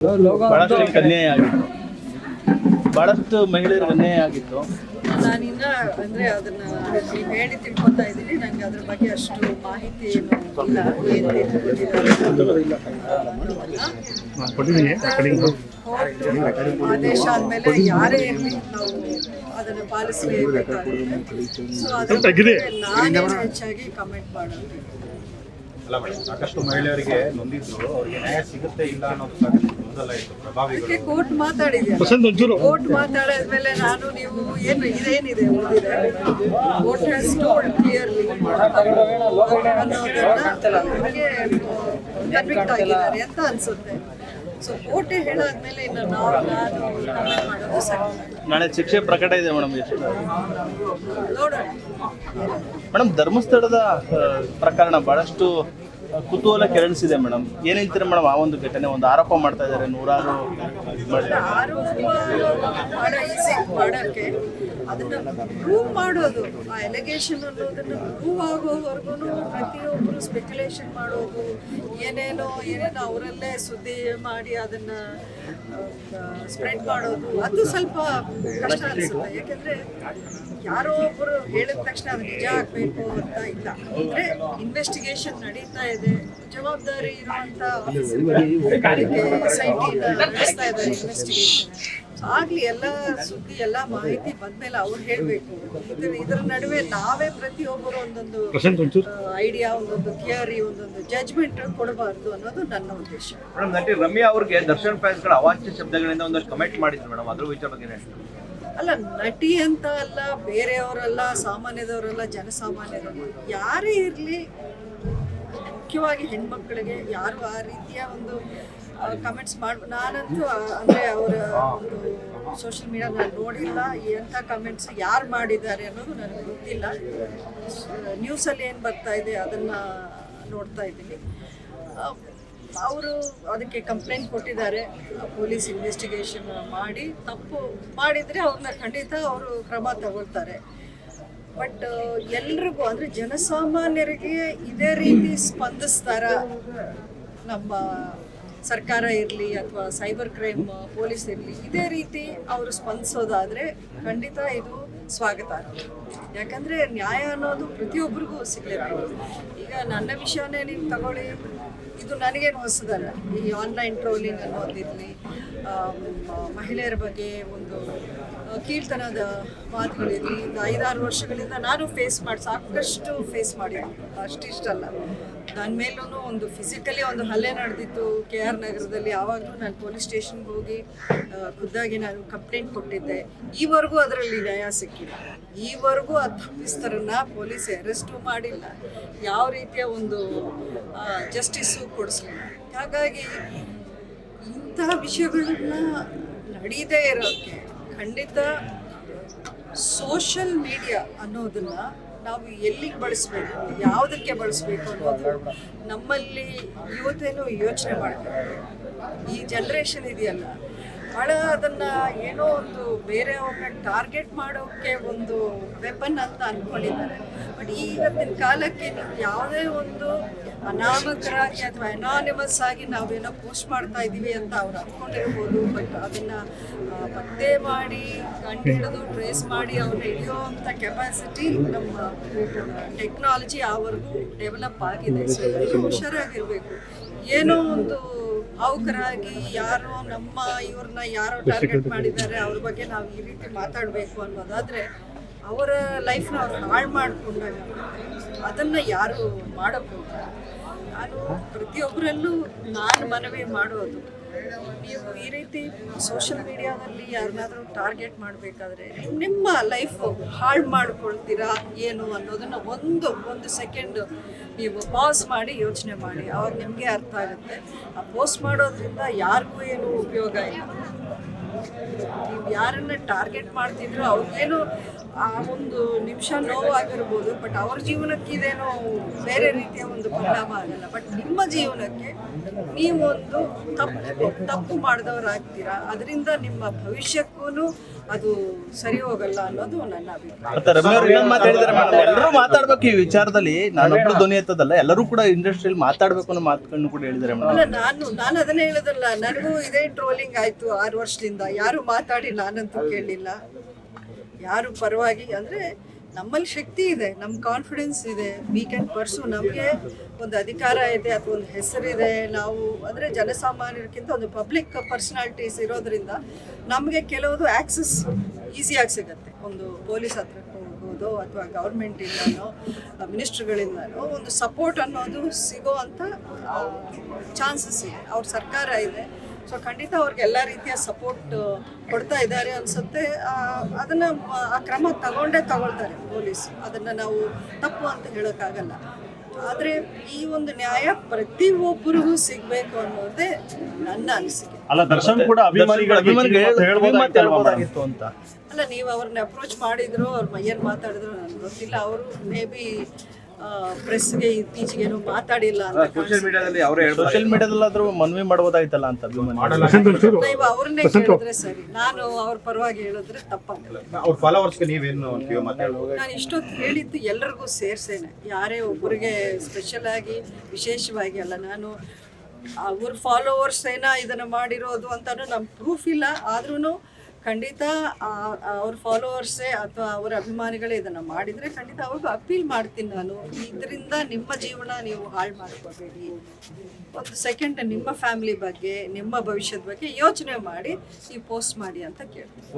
ಬಹಳಷ್ಟು ಅನ್ಯಾಯ ಆಗಿತ್ತು ಬಹಳಷ್ಟು ಮಹಿಳೆಯರು ಅನ್ಯಾಯ ಆಗಿತ್ತು ನಾನಿನ್ನ ಅಂದ್ರೆ ಅದನ್ನ ನೀವು ಹೇಳಿ ತಿಳ್ಕೊತಾ ಇದ್ದೀನಿ. ನಂಗೆ ಅದ್ರ ಬಗ್ಗೆ ಅಷ್ಟು ಮಾಹಿತಿ ಏನು ಇಲ್ಲ ಏನ್ ಆದೇಶ ಆದ್ಮೇಲೆ ಯಾರೇ ಇರಲಿ ನಾವು ಅದನ್ನ ಪಾಲಿಸಲೇಬೇಕಾಗುತ್ತೆ ಸೊ ನಾನೇನು ಹೆಚ್ಚಾಗಿ ಕಮೆಂಟ್ ಮಾಡೋದು ಮೇಡಮ್ ಸಾಕಷ್ಟು ಮಹಿಳೆಯರಿಗೆ ನೊಂದಿದ್ರು. ಅವ್ರಿಗೆ ನ್ಯಾಯ ಸಿಗುತ್ತೆ ಇಲ್ಲ ಅನ್ನೋದು ಸಾಕಷ್ಟು ಅದಕ್ಕೆ ಕೋರ್ಟ್ ಮಾತಾಡಿದೆ ಕೋರ್ಟ್ ಮಾತಾಡಿದ್ಮೇಲೆ ನಾನು ನೀವು ಏನು ಇದೇನಿದೆ ಓದಿದೆ ಕೋರ್ಟ್ ಹ್ಯಾಸ್ ಟೋಲ್ಡ್ ಕ್ಲಿಯರ್ಲಿ ಅನ್ನೋದನ್ನ ಹಾಗೆ ಕನ್ವಿಕ್ಟ್ ಆಗಿದ್ದಾರೆ ಅಂತ ಅನ್ಸುತ್ತೆ. ಸೊ ಕೋರ್ಟೇ ಹೇಳಾದ್ಮೇಲೆ ಇನ್ನು ನಾವು ನಾನು comment ಮಾಡೋದು ಸರಿ. ನಾಳೆ ಶಿಕ್ಷೆ ಪ್ರಕಟ ಇದೆ ಮೇಡಮ್ ನೋಡೋಣ. ಮೇಡಮ್ ಧರ್ಮಸ್ಥಳದ ಪ್ರಕರಣ ಬಹಳಷ್ಟು ಕುತೂಹಲ ಕೆರಳಿಸಿದೆ ಮೇಡಮ್. ಏನ್ ಹೇಳ್ತೀರಾ ಮೇಡಮ್ ಆ ಒಂದು ಘಟನೆ? ಒಂದು ಆರೋಪ ಮಾಡ್ತಾ ಇದ್ದಾರೆ, ನೂರಾರು ಮಾಡೋ ಈಸಿ ಮಾಡೋಕ್ಕೆ ಅದನ್ನ ಪ್ರೂವ್ ಮಾಡೋದು. ಆ ಎಲಿಗೇಷನ್ ಅನ್ನೋದನ್ನ ಪ್ರೂವ್ ಆಗೋವರೆಗೂ ಪ್ರತಿಯೊಬ್ಬರು ಸ್ಪೆಕ್ಯುಲೇಷನ್ ಮಾಡೋದು. ಏನೇನೋ ಏನೇನೋ ಅವರಲ್ಲೇ ಸುದ್ದಿ ಮಾಡಿ ಅದನ್ನ ಸ್ಪ್ರೆಡ್ ಮಾಡೋದು. ಅದು ಸ್ವಲ್ಪ ಕಷ್ಟ ಅನಿಸುತ್ತೆ. ಯಾಕೆಂದ್ರೆ ಯಾರೋ ಒಬ್ಬರು ಹೇಳಿದ ತಕ್ಷಣ ಅದು ನಿಜ ಆಗಬೇಕು ಅಂತ ಇಲ್ಲ. ಅಂದ್ರೆ ಇನ್ವೆಸ್ಟಿಗೇಷನ್ ನಡೀತಾ ಇದೆ. ಜವಾಬ್ದಾರಿ ಇರುವಂತ ನಡೆಸ್ತಾ ಇದ್ದಾರೆ ಇನ್ವೆಸ್ಟಿಗೇಷನ್ ಆಗ್ಲಿ ಎಲ್ಲ ಸುದ್ದಿ ಎಲ್ಲ ಮಾಹಿತಿ ಬಂದ್ಮೇಲೆ ಅವ್ರು ಹೇಳ್ಬೇಕು. ಇದ್ರ ನಡುವೆ ನಾವೇ ಪ್ರತಿಯೊಬ್ಬರು ಒಂದೊಂದು ಐಡಿಯಾ ಒಂದೊಂದು ಥಿಯರಿ ಒಂದೊಂದು ಜಜ್ಮೆಂಟ್ ಕೊಡಬಾರ್ದು ಅನ್ನೋದು ನನ್ನ ಉದ್ದೇಶ. ಮೇಡಮ್ ನಟಿ ರಮ್ಯಾ ಅವ್ರಿಗೆ ದರ್ಶನ್ ಫ್ಯಾನ್ಸ್ಗಳ ಅವಾಚ್ಯ ಶಬ್ದಗಳಿಂದ ಒಂದಷ್ಟು ಕಮೆಂಟ್ ಮಾಡಿದ್ರು ಮೇಡಮ್. ಅದ್ರ ವಿಚಾರ ಬಗ್ಗೆ ಅಲ್ಲ ನಟಿ ಅಂತ ಅಲ್ಲ ಬೇರೆಯವರಲ್ಲ ಸಾಮಾನ್ಯದವರಲ್ಲ ಜನಸಾಮಾನ್ಯರಲ್ಲ ಯಾರೇ ಇರಲಿ ಮುಖ್ಯವಾಗಿ ಹೆಣ್ಮಕ್ಳಿಗೆ ಯಾರು ಆ ರೀತಿಯ ಒಂದು ಕಮೆಂಟ್ಸ್ ಮಾಡ್, ನಾನಂತೂ ಅಂದ್ರೆ ಅವರ ಒಂದು ಸೋಷಿಯಲ್ ಮೀಡಿಯಾ ನಾನು ನೋಡಿಲ್ಲ ಎಂಥ ಕಮೆಂಟ್ಸ್ ಯಾರು ಮಾಡಿದ್ದಾರೆ ಅನ್ನೋದು ನನಗೆ ಗೊತ್ತಿಲ್ಲ. ನ್ಯೂಸಲ್ಲಿ ಏನು ಬರ್ತಾ ಇದೆ ಅದನ್ನು ನೋಡ್ತಾ ಇದ್ದೀನಿ. ಅವರು ಅದಕ್ಕೆ ಕಂಪ್ಲೇಂಟ್ ಕೊಟ್ಟಿದ್ದಾರೆ. ಪೊಲೀಸ್ ಇನ್ವೆಸ್ಟಿಗೇಷನ್ ಮಾಡಿ, ತಪ್ಪು ಮಾಡಿದರೆ ಅವ್ರನ್ನ ಖಂಡಿತ ಅವರು ಕ್ರಮ ತಗೊಳ್ತಾರೆ. ಬಟ್ ಎಲ್ರಿಗೂ ಅಂದರೆ ಜನಸಾಮಾನ್ಯರಿಗೆ ಇದೇ ರೀತಿ ಸ್ಪಂದಿಸ್ತಾರ ನಮ್ಮ ಸರ್ಕಾರ ಇರಲಿ ಅಥವಾ ಸೈಬರ್ ಕ್ರೈಮ್ ಪೊಲೀಸ್ ಇರಲಿ, ಇದೇ ರೀತಿ ಅವರು ಸ್ಪಂದಿಸೋದಾದರೆ ಖಂಡಿತ ಇದು ಸ್ವಾಗತ. ಯಾಕಂದರೆ ನ್ಯಾಯ ಅನ್ನೋದು ಪ್ರತಿಯೊಬ್ಬರಿಗೂ ಸಿಗಲೇಬೇಕು ಈಗ ನನ್ನ ವಿಷಯನೇ ನೀವು ತಗೊಳ್ಳಿ. ಇದು ನನಗೇನು ಹೊಸದಲ್ಲ. ಈ ಆನ್ಲೈನ್ ಟ್ರೋಲಿಂಗ್ ಅನ್ನೋದಿರಲಿ ಮಹಿಳೆಯರ ಬಗ್ಗೆ ಒಂದು ಕೀರ್ತನದ ಮಾತುಗಳಿರಲಿ ಒಂದು ಐದಾರು ವರ್ಷಗಳಿಂದ ನಾನು ಫೇಸ್ ಮಾಡಿ, ಸಾಕಷ್ಟು ಫೇಸ್ ಮಾಡಿದ್ದೀನಿ. ಅಷ್ಟಿಷ್ಟಲ್ಲ ನನ್ನ ಮೇಲೂ ಒಂದು ಫಿಸಿಕಲಿ ಒಂದು ಹಲ್ಲೆ ನಡೆದಿತ್ತು ಕೆ ಆರ್ ನಗರದಲ್ಲಿ. ಆವಾಗಲೂ ನಾನು ಪೊಲೀಸ್ ಸ್ಟೇಷನ್ಗೆ ಹೋಗಿ ಖುದ್ದಾಗಿ ನಾನು ಕಂಪ್ಲೇಂಟ್ ಕೊಟ್ಟಿದ್ದೆ. ಈವರೆಗೂ ಅದರಲ್ಲಿ ನ್ಯಾಯ ಸಿಕ್ಕಿಲ್ಲ. ಈವರೆಗೂ ಆ ತಪ್ಪಿಸ್ತರನ್ನ ಪೊಲೀಸ್ ಅರೆಸ್ಟು ಮಾಡಿಲ್ಲ. ಯಾವ ರೀತಿಯ ಒಂದು ಜಸ್ಟಿಸ್ಸು ಕೊಡಿಸ್ಲಿಲ್ಲ ಹಾಗಾಗಿ ಇಂತಹ ವಿಷಯಗಳನ್ನ ನಡೀದೇ ಇರೋಕ್ಕೆ ಖಂಡಿತ ಸೋಷಲ್ ಮೀಡಿಯಾ ಅನ್ನೋದನ್ನ ನಾವು ಎಲ್ಲಿಗೆ ಬಳಸಬೇಕು, ಯಾವುದಕ್ಕೆ ಬಳಸಬೇಕು ಅನ್ನೋದು ನಮ್ಮಲ್ಲಿ ಇವತ್ತೇನು ಯೋಚನೆ ಮಾಡಬೇಕು ಈ ಜನ್ರೇಷನ್ ಇದೆಯಲ್ಲ, ಬಹಳ ಅದನ್ನು ಏನೋ ಒಂದು ಬೇರೆಯವ್ರನ್ನ ಟಾರ್ಗೆಟ್ ಮಾಡೋಕ್ಕೆ ಒಂದು ವೆಪನ್ ಅಂತ ಅಂದ್ಕೊಂಡಿದ್ದಾರೆ ಬಟ್ ಇವತ್ತಿನ ಕಾಲಕ್ಕೆ ಯಾವುದೇ ಒಂದು ಅನಾಮಕರಾಗಿ ಅಥವಾ ಅನಾನಿಮಸ್ ಆಗಿ ನಾವೇನೋ ಪೋಸ್ಟ್ ಮಾಡ್ತಾ ಇದ್ದೀವಿ ಅಂತ ಅವ್ರು ಅಂದ್ಕೊಂಡಿರ್ಬೋದು ಬಟ್ ಅದನ್ನು ಪತ್ತೆ ಮಾಡಿ ಕಂಡುಹಿಡಿದು ಟ್ರೇಸ್ ಮಾಡಿ ಅವ್ರನ್ನ ಅಂತ ಕೆಪಾಸಿಟಿ ನಮ್ಮ ಟೆಕ್ನಾಲಜಿ ಆವರೆಗೂ ಡೆವಲಪ್ ಆಗಿದೆ. ಸೊ ಎಲ್ಲರೂ ಹುಷಾರಾಗಿರಬೇಕು. ಏನೋ ಒಂದು ಭಾವುಕರಾಗಿ ಯಾರೋ ನಮ್ಮ ಇವ್ರನ್ನ ಯಾರೋ ಟಾರ್ಗೆಟ್ ಮಾಡಿದ್ದಾರೆ, ಅವ್ರ ಬಗ್ಗೆ ನಾವು ಈ ರೀತಿ ಮಾತಾಡಬೇಕು ಅನ್ನೋದಾದರೆ ಅವರ ಲೈಫ್ನ ಅವ್ರು ಹಾಳು ಮಾಡಿಕೊಂಡಾಗ ಅದನ್ನು ಯಾರು ಮಾಡೋಕ್ಕೆ ಹೋಗ್ತಾರೆ ನಾನು ಪ್ರತಿಯೊಬ್ಬರಲ್ಲೂ ನಾನು ಮನವಿ ಮಾಡೋದು. ನೀವು ಈ ರೀತಿ ಸೋಷಿಯಲ್ ಮೀಡಿಯಾದಲ್ಲಿ ಯಾರನ್ನಾದ್ರೂ ಟಾರ್ಗೆಟ್ ಮಾಡಬೇಕಾದ್ರೆ ನಿಮ್ಮ ಲೈಫ್ ಹಾಳು ಮಾಡ್ಕೊಳ್ತೀರಾ ಏನು ಅನ್ನೋದನ್ನ ಒಂದು ಒಂದು ಸೆಕೆಂಡ್ ನೀವು ಪಾಸ್ ಮಾಡಿ ಯೋಚನೆ ಮಾಡಿ. ಅವಾಗ ನಿಮಗೆ ಅರ್ಥ ಆಗುತ್ತೆ. ಆ ಪೋಸ್ಟ್ ಮಾಡೋದ್ರಿಂದ ಯಾರಿಗೂ ಏನು ಉಪಯೋಗ ಇಲ್ಲ. ನೀವು ಯಾರನ್ನ ಟಾರ್ಗೆಟ್ ಮಾಡ್ತಿದ್ರು ಅವ್ರಿಗೇನು ಆ ಒಂದು ನಿಮಿಷ ನೋವಾಗಿರ್ಬೋದು ಬಟ್ ಅವ್ರ ಜೀವನಕ್ಕೆ ಇದೇನೋ ಬೇರೆ ರೀತಿಯ ಒಂದು ಪರಿಣಾಮ ಆಗಲ್ಲ. ಬಟ್ ನಿಮ್ಮ ಜೀವನಕ್ಕೆ ನೀವೊಂದು ತಪ್ಪು ತಪ್ಪು ಮಾಡಿದವರಾಗ್ತೀರಾ? ಅದರಿಂದ ನಿಮ್ಮ ಭವಿಷ್ಯಕ್ಕೂ ಅದು ಸರಿ ಹೋಗಲ್ಲ ಅನ್ನೋದು ನನ್ನ ಅಭಿಪ್ರಾಯ. ಎಲ್ಲರೂ ಮಾತಾಡ್ಬೇಕು ಈ ವಿಚಾರದಲ್ಲಿ. ನಾನೊಬ್ರು ಧ್ವನಿ ಎತ್ತದಲ್ಲ ಎಲ್ಲರೂ ಕೂಡ ಇಂಡಸ್ಟ್ರಿಯಲ್ಲಿ ಮಾತಾಡ್ಬೇಕು ಅನ್ನೋ ಮಾತುಗಳನ್ನು ಕೂಡ ಹೇಳಿದ್ದಾರೆ ಮೇಡಮ್. ಅಲ್ಲ ನಾನು ನಾನು ಅದನ್ನೇ ಹೇಳೋದಲ್ಲ ನನಗೂ ಇದೇ ಟ್ರೋಲಿಂಗ್ ಆಯ್ತು ಆರು ವರ್ಷದಿಂದ. ಯಾರು ಮಾತಾಡಿ ನಾನಂತೂ ಕೇಳಿಲ್ಲ ಯಾರು ಪರವಾಗಿ ಅಂದರೆ ನಮ್ಮಲ್ಲಿ ಶಕ್ತಿ ಇದೆ ನಮ್ಮ ಕಾನ್ಫಿಡೆನ್ಸ್ ಇದೆ. ವಿ ಕ್ಯಾನ್ ಪರ್ಸು ನಮಗೆ ಒಂದು ಅಧಿಕಾರ ಇದೆ, ಅಥವಾ ಒಂದು ಹೆಸರಿದೆ. ನಾವು ಅಂದರೆ ಜನಸಾಮಾನ್ಯರಿಗಿಂತ ಒಂದು ಪಬ್ಲಿಕ್ ಪರ್ಸನಾಲಿಟೀಸ್ ಇರೋದ್ರಿಂದ ನಮಗೆ ಕೆಲವೊಂದು ಆ್ಯಕ್ಸಸ್ ಈಸಿಯಾಗಿ ಸಿಗುತ್ತೆ. ಒಂದು ಪೊಲೀಸ್ ಹತ್ರಕ್ಕೆ ಹೋಗ್ಬೋದು ಅಥವಾ ಗೌರ್ಮೆಂಟಿಂದನೋ ಮಿನಿಸ್ಟ್ರ್ಗಳಿಂದನೋ ಒಂದು ಸಪೋರ್ಟ್ ಅನ್ನೋದು ಸಿಗೋ ಅಂತ ಚಾನ್ಸಸ್ ಇದೆ. ಅವ್ರ ಸರ್ಕಾರ ಇದೆ. ಸೊ ಖಂಡಿತ ಅವ್ರಿಗೆ ಎಲ್ಲ ರೀತಿಯ ಸಪೋರ್ಟ್ ಕೊಡ್ತಾ ಇದ್ದಾರೆ ಅನ್ಸುತ್ತೆ. ಅದನ್ನ ಆ ಕ್ರಮ ತಗೊಂಡೇ ತಗೊಳ್ತಾರೆ ಪೊಲೀಸ್. ಅದನ್ನ ನಾವು ತಪ್ಪು ಅಂತ ಹೇಳೋಕ್ಕಾಗಲ್ಲ. ಆದರೆ ಈ ಒಂದು ನ್ಯಾಯ ಪ್ರತಿಯೊಬ್ಬರಿಗೂ ಸಿಗಬೇಕು ಅನ್ನೋದೇ ನನ್ನ ಅನಿಸಿಕೆ. ಅಲ್ಲ ದರ್ಶನ್ ಕೂಡ ಅಂತ. ಅಲ್ಲ ನೀವು ಅವ್ರನ್ನ ಅಪ್ರೋಚ್ ಮಾಡಿದ್ರು ಅವ್ರ ಮೈಯಲ್ಲಿ ಮಾತಾಡಿದ್ರು ನನಗೆ ಗೊತ್ತಿಲ್ಲ. ಅವರು ಮೇ ಬಿ ಪ್ರೆಸ್ಗೆ ಇತ್ತೀಚೆಗೇನು ಮಾತಾಡಿಲ್ಲ ಅಂತ ಸೋಷಿಯಲ್ ಮೀಡಿಯಾದಲ್ಲಿ ಅವರೇ ಸೋಷಿಯಲ್ ಮೀಡಿಯಾದಲ್ಲಾದ್ರೂ ಮನವಿ ಮಾಡ್ಬೋದಾಯ್ತಲ್ಲ ಅಂತ ನೀವು ಅವ್ರನ್ನೇ ಕೇಳಿದ್ರೆ ಸರಿ. ನಾನು ಅವ್ರ ಪರವಾಗಿ ಹೇಳಿದ್ರೆ ತಪ್ಪಾಗಲ್ಲ. ಅವ್ರ ಫಾಲೋವರ್ಸ್ಗೆ ನೀವೇನು ನಾನು ಇಷ್ಟೊತ್ತು ಹೇಳಿದ್ದು ಎಲ್ಲರಿಗೂ ಸೇರ್ಸೇನೆ. ಯಾರೇ ಒಬ್ಬರಿಗೆ ಸ್ಪೆಷಲ್ ಆಗಿ ವಿಶೇಷವಾಗಿ ಅಲ್ಲ ನಾನು ಅವ್ರ ಫಾಲೋವರ್ಸ್ ಏನ ಇದನ್ನು ಮಾಡಿರೋದು ಅಂತಾನು ನಮ್ ಪ್ರೂಫ್ ಇಲ್ಲ. ಆದ್ರೂ ಖಂಡಿತ ಅವ್ರ ಫಾಲೋವರ್ಸೇ ಅಥವಾ ಅವರ ಅಭಿಮಾನಿಗಳೇ ಇದನ್ನು ಮಾಡಿದರೆ ಖಂಡಿತ ಅವ್ರಿಗೂ ಅಪೀಲ್ ಮಾಡ್ತೀನಿ ನಾನು. ಇದರಿಂದ ನಿಮ್ಮ ಜೀವನ ನೀವು ಹಾಳು ಮಾಡ್ಕೋಬೇಡಿ. ಒಂದು ಸೆಕೆಂಡ್ ನಿಮ್ಮ ಫ್ಯಾಮಿಲಿ ಬಗ್ಗೆ ನಿಮ್ಮ ಭವಿಷ್ಯದ ಬಗ್ಗೆ ಯೋಚನೆ ಮಾಡಿ ನೀವು ಪೋಸ್ಟ್ ಮಾಡಿ ಅಂತ ಕೇಳ್ತೀನಿ.